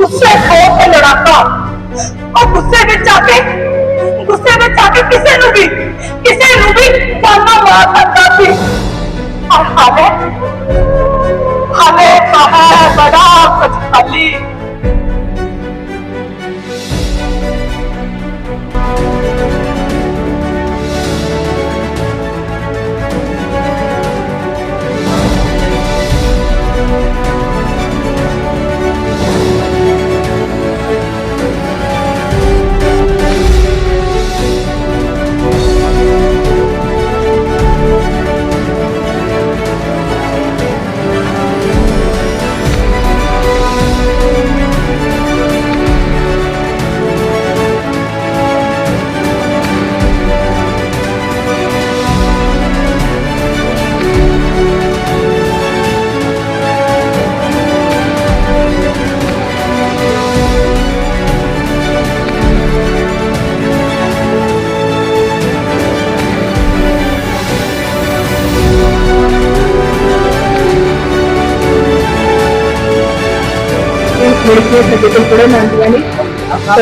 ਗੁੱਸੇ ਖੋਹ ਕੇ ਲੜਾਤਾ ਉਹ ਗੁੱਸੇ ਵਿੱਚ ਆ ਕੇ ਗੁੱਸੇ ਵਿੱਚ ਆ ਕੇ ਕਿਸੇ ਨੂੰ ਵੀ ਕਿਸੇ ਨੂੰ ਵੀ ਜਾਨੋਂ ਮਾਰ ਸਕਦਾ ਸੀ ਔਰ ਹਾਲੇ ਹਾਲੇ ਤਾਂ ਹੈ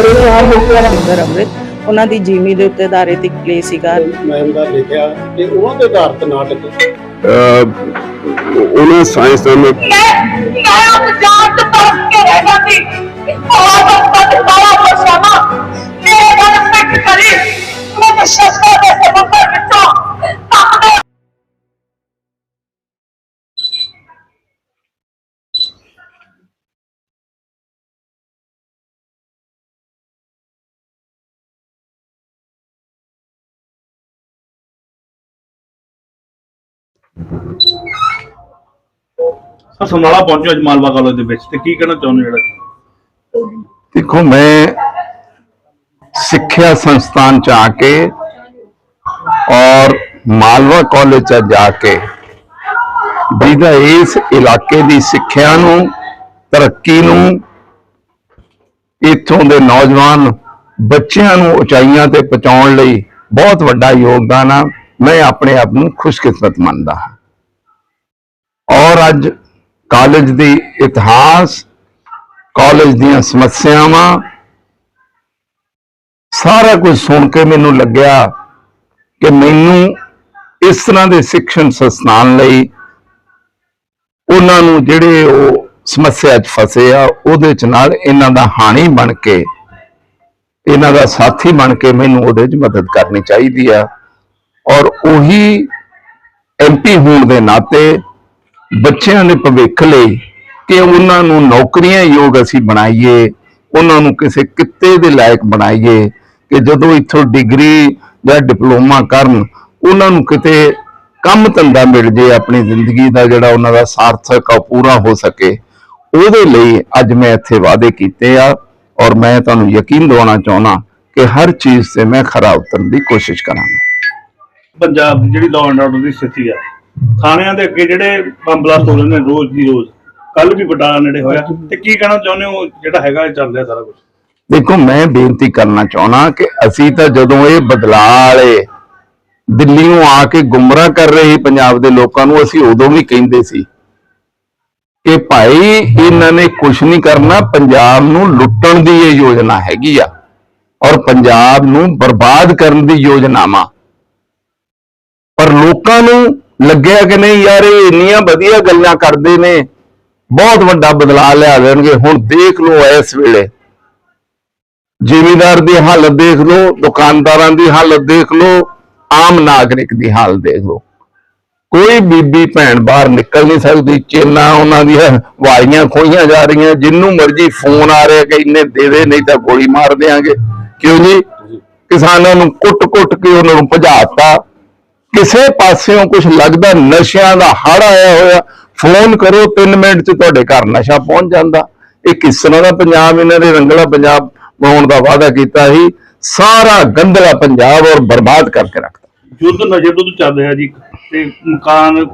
ਪਰਿਵਾਰ ਹੋ ਗਿਆ ਅੰਦਰ ਅੰਮ੍ਰਿਤ ਉਹਨਾਂ ਦੀ ਜੀਵਨੀ ਦੇ ਉੱਤੇ ਆਧਾਰਿਤ ਇੱਕ ਪਲੇ ਸੀਗਾ। ਮੈਂ ਦਾ ਲਿਖਿਆ ਤੇ ਉਹਨਾਂ ਦੇ ਆਧਾਰਿਤ ਨਾਟਕ। ਉਹਨਾਂ ਸਾਇੰਸਦਾਨ ਨੇ ਮੈਂ ਮੈਂ ਉਹ ਜਾਨ ਤੋਂ ਬਚ ਕੇ ਰਹਿ ਜਾਂਦੀ ਸਰ ਸਮਰਾਲਾ ਪਹੁੰਚੋ ਅੱਜ ਮਾਲਵਾ ਕਾਲਜ ਦੇ ਵਿੱਚ ਤੇ ਕੀ ਕਹਿਣਾ ਚਾਹੁੰਦੇ ਜਿਹੜਾ? ਦੇਖੋ, ਮੈਂ ਸਿੱਖਿਆ ਸੰਸਥਾਨ ਚ ਆ ਕੇ ਔਰ ਮਾਲਵਾ ਕਾਲਜ ਚ ਜਾ ਕੇ ਜਿਹਦਾ ਇਸ ਇਲਾਕੇ ਦੀ ਸਿੱਖਿਆ ਨੂੰ, ਤਰੱਕੀ ਨੂੰ, ਇੱਥੋਂ ਦੇ ਨੌਜਵਾਨ ਬੱਚਿਆਂ ਨੂੰ ਉਚਾਈਆਂ ਤੇ ਪਹੁੰਚਾਉਣ ਲਈ ਬਹੁਤ ਵੱਡਾ ਯੋਗਦਾਨ ਆ। ਮੈਂ ਆਪਣੇ ਆਪ ਨੂੰ ਖੁਸ਼ਕਿਸਮਤ ਮੰਨਦਾ ਹਾਂ। ਔਰ ਅੱਜ ਕਾਲਜ ਦੀ ਇਤਿਹਾਸ, ਕਾਲਜ ਦੀਆਂ ਸਮੱਸਿਆਵਾਂ, ਸਾਰਾ ਕੁਝ ਸੁਣ ਕੇ ਮੈਨੂੰ ਲੱਗਿਆ ਕਿ ਮੈਨੂੰ ਇਸ ਤਰ੍ਹਾਂ ਦੇ ਸਿੱਖਣ ਸੰਸਥਾਨ ਲਈ ਉਹਨਾਂ ਨੂੰ ਜਿਹੜੇ ਉਹ ਸਮੱਸਿਆ 'ਚ ਫਸੇ ਆ, ਉਹਦੇ 'ਚ ਨਾਲ ਇਹਨਾਂ ਦਾ ਹਾਣੀ ਬਣ ਕੇ, ਇਹਨਾਂ ਦਾ ਸਾਥੀ ਬਣ ਕੇ ਮੈਨੂੰ ਉਹਦੇ 'ਚ ਮਦਦ ਕਰਨੀ ਚਾਹੀਦੀ ਆ। ਔਰ ਉਹੀ ਐਮਪੀ ਹੋਣ ਦੇ ਨਾਤੇ ਬੱਚਿਆਂ ਦੇ ਭਵਿੱਖ ਲਈ ਕਿ ਉਹਨਾਂ ਨੂੰ ਨੌਕਰੀਆਂ ਯੋਗ ਅਸੀਂ ਬਣਾਈਏ, ਉਹਨਾਂ ਨੂੰ ਕਿਸੇ ਕਿੱਤੇ ਦੇ ਲਾਇਕ ਬਣਾਈਏ ਕਿ ਜਦੋਂ ਇੱਥੋਂ ਡਿਗਰੀ ਜਾਂ ਡਿਪਲੋਮਾ ਕਰਨ, ਉਹਨਾਂ ਨੂੰ ਕਿਤੇ ਕੰਮ ਧੰਦਾ ਮਿਲ ਜੇ ਆਪਣੀ ਜ਼ਿੰਦਗੀ ਦਾ ਜਿਹੜਾ ਉਹਨਾਂ ਦਾ ਸਾਰਥਕ ਆ ਪੂਰਾ ਹੋ ਸਕੇ। ਉਹਦੇ ਲਈ ਅੱਜ ਮੈਂ ਇੱਥੇ ਵਾਅਦੇ ਕੀਤੇ ਆ ਔਰ ਮੈਂ ਤੁਹਾਨੂੰ ਯਕੀਨ ਦਿਵਾਉਣਾ ਚਾਹੁੰਦਾ ਕਿ ਹਰ ਚੀਜ਼ ਤੇ ਮੈਂ ਖਰਾ ਉਤਰਨ ਦੀ ਕੋਸ਼ਿਸ਼ ਕਰਾਂਗਾ। ਪੰਜਾਬ ਦੀ ਜਿਹੜੀ ਲਾਅ ਐਂਡ ਆਰਡਰ ਦੀ ਸਥਿਤੀ ਆ, ਥਾਣਿਆਂ ਦੇ ਅੱਗੇ ਜਿਹੜੇ ਬੰਬ ਬਲਾਸਟ ਹੋ ਰਹੇ ਨੇ ਰੋਜ਼ ਦੀ ਰੋਜ਼ ਕੱਲ ਵੀ ਬਟਾਲਾ ਨੇੜੇ ਹੋਇਆ, ਤੇ ਕੀ ਕਹਿਣਾ ਚਾਹੁੰਦੇ ਹੋ ਜਿਹੜਾ ਹੈਗਾ ਇਹ ਚੱਲ ਰਿਹਾ ਸਾਰਾ ਕੁਝ ਦੇਖੋ, ਮੈਂ ਬੇਨਤੀ ਕਰਨਾ ਚਾਹਣਾ ਕਿ ਅਸੀਂ ਤਾਂ ਜਦੋਂ ਇਹ ਬਦਲਾਅ ਵਾਲੇ ਦਿੱਲੀੋਂ ਆ ਕੇ ਗੁੰਮਰਾਹ ਕਰ ਰਹੇ ਸੀ ਪੰਜਾਬ ਦੇ ਲੋਕਾਂ ਨੂੰ, ਅਸੀਂ ਉਦੋਂ ਵੀ ਕਹਿੰਦੇ ਸੀ ਕਿ ਭਾਈ ਇਹਨਾਂ ਨੇ ਕੁਝ ਨਹੀਂ ਕਰਨਾ, ਪੰਜਾਬ ਨੂੰ ਲੁੱਟਣ ਦੀ ਇਹ ਯੋਜਨਾ ਹੈਗੀ ਆ ਔਰ ਪੰਜਾਬ ਨੂੰ ਬਰਬਾਦ ਕਰਨ ਦੀ ਯੋਜਨਾਵਾਂ। ਪਰ ਲੋਕਾਂ ਨੂੰ ਲੱਗਿਆ ਕਿ ਨਹੀਂ ਯਾਰ, ਇਹ ਇੰਨੀਆਂ ਵਧੀਆ ਗੱਲਾਂ ਕਰਦੇ ਨੇ। ਬਹੁਤ ਵੱਡਾ ਬਦਲਾਅ ਲਿਆ ਦੇਣਗੇ। ਹੁਣ ਦੇਖ ਲਓ ਇਸ ਵੇਲੇ। ਜ਼ਿਮੀਦਾਰ ਦੀ ਹਾਲਤ ਦੇਖ ਲਓ, ਦੁਕਾਨਦਾਰਾਂ ਦੀ ਹਾਲਤ ਦੇਖ ਲਓ, ਆਮ ਨਾਗਰਿਕ ਦੀ ਹਾਲਤ ਦੇਖ ਲਓ। ਕੋਈ ਬੀਬੀ ਭੈਣ ਬਾਹਰ ਨਿਕਲ ਨਹੀਂ ਸਕਦੀ। ਚੇਨਾ ਉਹਨਾਂ ਦੀਆਂ ਵਾਰੀਆਂ ਖੋਈਆਂ ਜਾ ਰਹੀਆਂ। ਜਿੰਨੂੰ ਮਰਜ਼ੀ ਫੋਨ ਆ ਰਿਹਾ ਕਿ ਇੰਨੇ ਦੇ ਦੇ, ਨਹੀਂ ਤਾਂ ਗੋਲੀ ਮਾਰ ਦੇਾਂਗੇ ਕਿਉਂ ਜੀ? ਕਿਸਾਨਾਂ ਨੂੰ ਕੁੱਟ-ਕੁੱਟ ਕੇ ਉਹਨਾਂ ਨੂੰ ਭਜਾਤਾ ਕਿਸੇ ਪਾਸਿਓਂ ਕੁਝ ਲੱਗਦਾ ਨਸ਼ਿਆਂ ਦਾ ਹੜ ਆਇਆ ਹੋਇਆ ਫੋਨ ਕਰੋ 3 ਮਿੰਟ 'ਚ ਤੁਹਾਡੇ ਘਰ ਨਸ਼ਾ ਪਹੁੰਚ ਜਾਂਦਾ। ਇਹ ਕਿਸ ਤਰ੍ਹਾਂ ਦਾ ਪੰਜਾਬ ਇਹਨਾਂ ਦੇ ਰੰਗਲਾ ਪੰਜਾਬ ਬਣਾਉਣ ਦਾ ਵਾਅਦਾ ਕੀਤਾ ਸੀ। ਸਾਰਾ ਗੰਦਲਾ ਪੰਜਾਬ ਔਰ ਬਰਬਾਦ ਕਰਕੇ ਰੱਖਤਾ। ਯੁੱਧ ਨਸ਼ੇ ਤੋਂ ਚੱਲ ਰਿਹਾ ਜੀ ਤੇ ਮਕਾਨ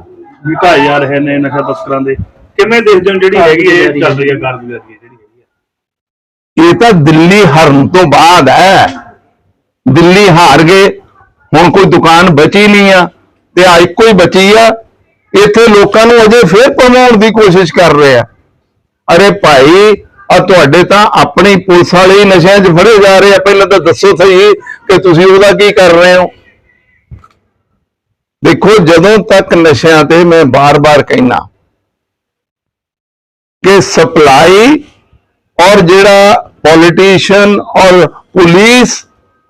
ਵੀ ਢਾਏ ਜਾ ਰਹੇ ਨੇ ਨਸ਼ਾ ਤਸਕਰਾਂ ਦੇ। ਕਿਵੇਂ ਦੇਖਦੇ ਹੋ ਜਿਹੜੀ ਹੈਗੀ ਇਹ ਚੱਲ ਰਹੀ ਹੈ ਕਾਰਗੁਜ਼ਾਰੀ ਹੈ ਜਿਹੜੀ ਹੈਗੀ ਹੈ। ਇਹ ਤਾਂ ਦਿੱਲੀ ਹਰਨ ਤੋਂ ਬਾਅਦ ਹੈ। ਦਿੱਲੀ ਹਾਰ ਗਏ ਹੁਣ ਕੋਈ ਦੁਕਾਨ ਬਚੀ ਨਹੀਂ ਆ ਤੇ ਆ ਇੱਕੋ ਹੀ ਬਚੀ ਆ, ਇੱਥੇ ਲੋਕਾਂ ਨੂੰ ਅਜੇ ਫੇਰ ਪਵਾਉਣ ਦੀ ਕੋਸ਼ਿਸ਼ ਕਰ ਰਹੇ ਆ। ਅਰੇ ਭਾਈ, ਆ ਤੁਹਾਡੇ ਤਾਂ ਆਪਣੀ ਪੁਲਿਸ ਵਾਲੇ ਨਸ਼ਿਆਂ 'ਚ ਫੜੇ ਜਾ ਰਹੇ ਆ। ਪਹਿਲਾਂ ਤਾਂ ਦੱਸੋ ਸਹੀ ਕਿ ਤੁਸੀਂ ਉਹਦਾ ਕੀ ਕਰ ਰਹੇ ਹੋ। ਦੇਖੋ, ਜਦੋਂ ਤੱਕ ਨਸ਼ਿਆਂ ਤੇ ਮੈਂ ਬਾਰ-ਬਾਰ ਕਹਿਣਾ ਕਿ ਸਪਲਾਈ ਔਰ ਜਿਹੜਾ ਪੋਲੀਟੀਸ਼ੀਅਨ ਔਰ ਪੁਲਿਸ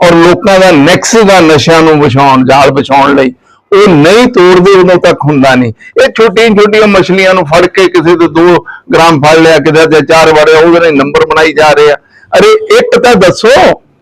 ਔਰ ਲੋਕਾਂ ਦਾ ਨੈਕਸ ਦਾ ਨਸ਼ਿਆਂ ਨੂੰ ਵਿਛਾਉਣ ਜਾਲ ਵਿਛਾਉਣ ਲਈ, ਉਹ ਨਹੀਂ ਤੋੜਦੇ, ਉਦੋਂ ਤੱਕ ਹੁੰਦਾ ਨਹੀਂ। ਇਹ ਛੋਟੀਆਂ ਛੋਟੀਆਂ ਮਛਲੀਆਂ ਨੂੰ ਫੜ ਕੇ ਕਿਸੇ ਤੋਂ 2 ਗ੍ਰਾਮ ਫੜ ਲਿਆ, ਕਿਤੇ ਤੇ ਚਾਰ ਵੜਿਆ ਉਹਦੇ ਨਾਲ ਨੰਬਰ ਬਣਾਈ ਜਾ ਰਹੇ ਆ। ਅਰੇ ਇੱਕ ਤਾਂ ਦੱਸੋ,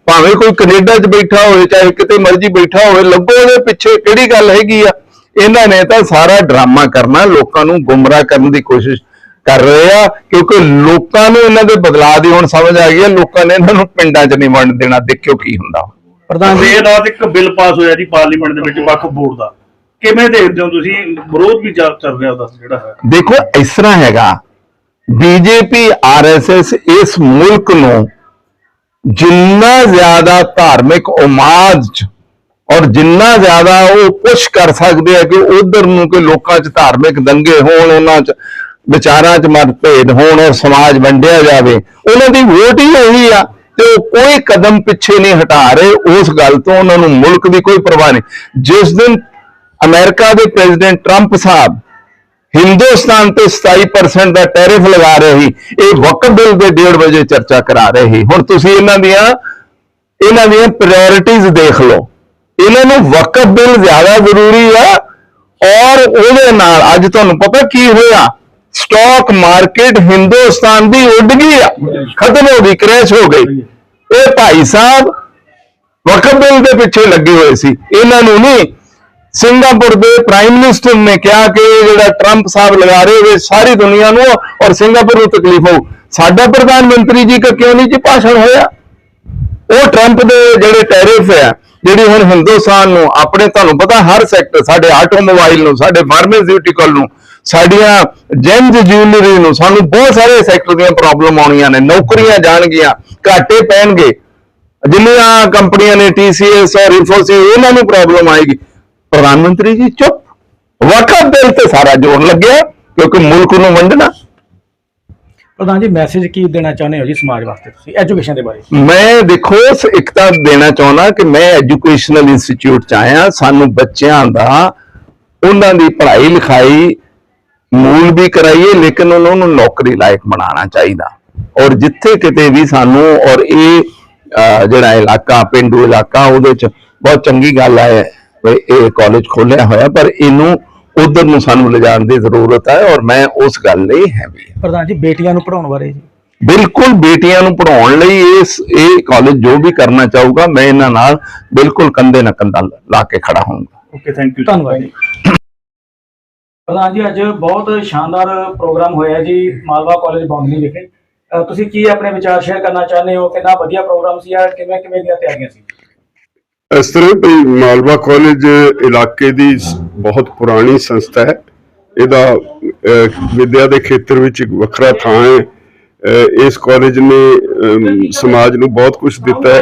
ਭਾਵੇਂ ਕੋਈ ਕੈਨੇਡਾ 'ਚ ਬੈਠਾ ਹੋਵੇ, ਚਾਹੇ ਕਿਤੇ ਮਰਜ਼ੀ ਬੈਠਾ ਹੋਵੇ, ਲੱਗੋ ਉਹਦੇ ਪਿੱਛੇ ਕਿਹੜੀ ਗੱਲ ਹੈਗੀ ਆ। ਇਹਨਾਂ ਨੇ ਤਾਂ ਸਾਰਾ ਡਰਾਮਾ ਕਰਨਾ, ਲੋਕਾਂ ਨੂੰ ਗੁੰਮਰਾਹ ਕਰਨ ਦੀ ਕੋਸ਼ਿਸ਼ ਕਰ ਰਹੇ ਆ ਕਿਉਂਕਿ ਲੋਕਾਂ ਨੂੰ ਇਹਨਾਂ ਦੇ ਬਦਲਾਅ ਦੀ ਹੁਣ ਸਮਝ ਆ ਗਈ ਹੈ ਲੋਕਾਂ ਨੇ ਇਹਨਾਂ ਨੂੰ ਪਿੰਡਾਂ 'ਚ ਨਹੀਂ ਵੰਡ ਦੇਣਾ ਦੇਖਿਓ ਕੀ ਹੁੰਦਾ। ਪ੍ਰਧਾਨ ਜੀ। ਇਹ ਰਾਤ ਇੱਕ ਬਿੱਲ ਪਾਸ ਹੋਇਆ ਜੀ ਪਾਰਲੀਮੈਂਟ ਦੇ ਵਿੱਚ ਵਕਫ ਬੋਰਡ ਦਾ। ਕਿਵੇਂ ਦੇਖਦੇ ਹੋ ਤੁਸੀਂ? ਵਿਰੋਧ ਵੀ ਜਾ- ਚੱਲ ਰਿਹਾ ਉਹਦਾ ਜਿਹੜਾ ਹੈ। ਦੇਖੋ ਇਸ ਤਰ੍ਹਾਂ ਹੈਗਾ ਬੀਜੇਪੀ ਆਰਐਸਐਸ ਇਸ ਮੁਲਕ ਨੂੰ ਜਿੰਨਾ ਜ਼ਿਆਦਾ ਧਾਰਮਿਕ ਉਮਾਦ ਚ ਔਰ ਜਿੰਨਾ ਜ਼ਿਆਦਾ ਉਹ ਪੁਸ਼ ਕਰ ਸਕਦੇ ਆ ਕਿ ਉਧਰ ਨੂੰ ਕਿ ਲੋਕਾਂ 'ਚ ਧਾਰਮਿਕ ਦੰਗੇ ਹੋਣ ਉਹਨਾਂ 'ਚ ਵਿਚਾਰਾਂ 'ਚ ਮਤਭੇਦ ਹੋਣ ਔਰ ਸਮਾਜ ਵੰਡਿਆ ਜਾਵੇ, ਉਹਨਾਂ ਦੀ ਵੋਟ ਹੀ ਉਹੀ ਆ, ਤੇ ਉਹ ਕੋਈ ਕਦਮ ਪਿੱਛੇ ਨਹੀਂ ਹਟਾ ਰਹੇ, ਉਸ ਗੱਲ ਤੋਂ ਉਹਨਾਂ ਨੂੰ ਮੁਲਕ ਦੀ ਕੋਈ ਪਰਵਾਹ ਨਹੀਂ। ਜਿਸ ਦਿਨ ਅਮਰੀਕਾ ਦੇ ਪ੍ਰੈਜ਼ੀਡੈਂਟ ਟਰੰਪ ਸਾਹਿਬ ਹਿੰਦੁਸਤਾਨ ਤੇ 27% ਦਾ ਟੈਰਿਫ ਲਗਾ ਰਹੇ ਸੀ, ਇਹ ਵਕਫ ਬਿੱਲ ਦੇ 1.5 ਵਜੇ ਚਰਚਾ ਕਰਾ ਰਹੇ ਸੀ। ਹੁਣ ਤੁਸੀਂ ਇਹਨਾਂ ਦੀਆਂ ਇਹਨਾਂ ਦੀਆਂ ਪ੍ਰਾਇੋਰਟੀਆਂ ਦੇਖ ਲਓ। ਇਹਨਾਂ ਨੂੰ ਵਕਫ ਬਿੱਲ ਜ਼ਿਆਦਾ ਜ਼ਰੂਰੀ ਆ ਔਰ ਉਹਦੇ ਨਾਲ ਅੱਜ ਤੁਹਾਨੂੰ ਪਤਾ ਕੀ ਹੋਇਆ? ਸਟਾਕ ਮਾਰਕੀਟ ਹਿੰਦੁਸਤਾਨ ਦੀ ਉੱਡ ਗਈ ਆ। ਖਤਮ ਹੋ ਗਈ ਕ੍ਰੈਸ਼ ਹੋ ਗਈ। ਇਹ ਭਾਈ ਸਾਹਿਬ ਵਕਫ ਬਿੱਲ ਦੇ ਪਿੱਛੇ ਲੱਗੇ ਹੋਏ ਸੀ। ਇਹਨਾਂ ਨੂੰ ਨਹੀਂ, ਸਿੰਗਾਪੁਰ ਦੇ ਪ੍ਰਾਈਮ ਮਿਨਿਸਟਰ ਨੇ ਕਿਹਾ ਕਿ ਜਿਹੜਾ ਟਰੰਪ ਸਾਹਿਬ ਲਗਾ ਰਹੇ ਵੇ ਸਾਰੀ ਦੁਨੀਆ ਨੂੰ, ਔਰ ਸਿੰਗਾਪੁਰ ਨੂੰ ਤਕਲੀਫ ਹੋਊ। ਸਾਡਾ ਪ੍ਰਧਾਨ ਮੰਤਰੀ ਜੀ ਦਾ ਕਿਉਂ ਨਹੀਂ ਜੀ ਭਾਸ਼ਣ ਹੋਇਆ? ਉਹ ਟਰੰਪ ਦੇ ਜਿਹੜੇ ਟੈਰਿਫ ਆ, ਜਿਹੜੀ ਹੁਣ ਹਿੰਦੁਸਤਾਨ ਨੂੰ, ਆਪਣੇ ਤੁਹਾਨੂੰ ਪਤਾ ਹਰ ਸੈਕਟਰ ਸਾਡੇ ਆਟੋਮੋਬਾਈਲ ਨੂੰ, ਸਾਡੇ ਫਾਰਮਾਸਿਊਟੀਕਲ ਨੂੰ ਸਾਡੀਆਂ ਜੈਮਸ ਜਿਊਲਰੀ ਨੂੰ ਸਾਨੂੰ ਬਹੁਤ ਸਾਰੇ ਸੈਕਟਰ ਦੀਆਂ ਪ੍ਰੋਬਲਮ ਆਉਣੀਆਂ ਨੇ ਨੌਕਰੀਆਂ ਜਾਣਗੀਆਂ ਘਾਟੇ ਪੈਣਗੇ। ਜਿੰਨੀਆਂ ਕੰਪਨੀਆਂ ਨੇ TCS ਔਰ ਇਨਫੋਸਿਸ ਇਹਨਾਂ ਨੂੰ ਪ੍ਰੋਬਲਮ ਆਏਗੀ। ਪ੍ਰਧਾਨ ਮੰਤਰੀ ਜੀ ਚੁੱਪ। ਵਕਤ ਬਿੱਲ ਤੇ ਸਾਰਾ ਜੋਰ ਲੱਗਿਆ ਕਿਉਂਕਿ ਮੁਲਕ ਨੂੰ ਵੰਡਣਾ। ਪ੍ਰਧਾਨ ਜੀ ਮੈਸੇਜ ਕੀ ਦੇਣਾ ਚਾਹੁੰਦੇ ਹੋ ਜੀ ਸਮਾਜ ਵਾਸਤੇ ਤੁਸੀਂ ਐਜੂਕੇਸ਼ਨ ਦੇ ਬਾਰੇ? ਮੈਂ ਦੇਖੋ ਇੱਕ ਤਾਂ ਦੇਣਾ ਚਾਹੁੰਦਾ ਕਿ ਮੈਂ ਐਜੂਕੇਸ਼ਨਲ ਇੰਸਟੀਚਿਊਟ ਚ ਆਇਆ ਸਾਨੂੰ ਬੱਚਿਆਂ ਦਾ ਉਹਨਾਂ ਦੀ ਪੜ੍ਹਾਈ ਲਿਖਾਈ ਮੂਲ ਵੀ ਕਰਾਈਏ ਲੇਕਿਨ ਉਹਨਾਂ ਨੂੰ ਨੌਕਰੀ ਲਾਇਕ ਬਣਾਉਣਾ ਚਾਹੀਦਾ। ਔਰ ਜਿੱਥੇ ਕਿਤੇ ਵੀ ਸਾਨੂੰ ਔਰ ਇਹ ਜਿਹੜਾ ਇਲਾਕਾ ਪਿੰਡੂ ਇਲਾਕਾ ਉਹਦੇ ਚ ਬਹੁਤ ਚੰਗੀ ਗੱਲ ਹੈ ਵੀ ਇਹ ਕਾਲਜ ਖੋਲਿਆ ਹੋਇਆ ਪਰ ਇਹਨੂੰ ਉਧਰ ਨੂੰ ਸਾਨੂੰ ਲਿਜਾਣ ਦੀ ਜ਼ਰੂਰਤ ਹੈ ਔਰ ਮੈਂ ਉਸ ਗੱਲ ਲਈ ਹਾਂ। ਪ੍ਰਧਾਨ ਜੀ ਬੇਟੀਆਂ ਨੂੰ ਪੜਾਉਣ ਬਾਰੇ ਜੀ। ਬਿਲਕੁਲ ਬੇਟੀਆਂ ਨੂੰ ਪੜਾਉਣ ਲਈ ਇਸ ਇਹ ਕਾਲਜ ਜੋ ਵੀ ਕਰਨਾ ਚਾਹੂਗਾ ਮੈਂ ਇਹਨਾਂ ਨਾਲ ਬਿਲਕੁਲ ਕੰਧੇ ਨਾਲ ਕੰਧਾ ਲਾ ਕੇ ਖੜਾ ਹੋਊਂਗਾ। ਓਕੇ ਥੈਂਕ ਯੂ ਧੰਨਵਾਦ ਜੀ। ਪ੍ਰਧਾਨ ਜੀ, ਅੱਜ ਬਹੁਤ ਸ਼ਾਨਦਾਰ ਪ੍ਰੋਗਰਾਮ ਹੋਇਆ ਜੀ ਮਾਲਵਾ ਕਾਲਜ ਬੌਂਦਲੀ ਵਿਖੇ। ਤੁਸੀਂ ਕੀ ਆਪਣੇ ਵਿਚਾਰ ਸ਼ੇਅਰ ਕਰਨਾ ਚਾਹੁੰਦੇ ਹੋ? ਕਿੰਨਾ ਵਧੀਆ ਪ੍ਰੋਗਰਾਮ ਸੀ ਆ? ਕਿਵੇਂ ਕਿਵੇਂ ਦੀਆਂ ਤਿਆਰੀਆਂ ਸੀ? ਇਸ ਤਰ੍ਹਾਂ ਵੀ ਮਾਲਵਾ ਕਾਲਜ ਇਲਾਕੇ ਦੀ ਬਹੁਤ ਪੁਰਾਣੀ ਸੰਸਥਾ ਹੈ। ਇਹਦਾ ਵਿਦਿਆ ਦੇ ਖੇਤਰ ਵਿੱਚ ਇੱਕ ਵੱਖਰਾ ਥਾਂ ਹੈ। ਇਸ ਕਾਲਜ ਨੇ ਸਮਾਜ ਨੂੰ ਬਹੁਤ ਕੁਝ ਦਿੱਤਾ ਹੈ।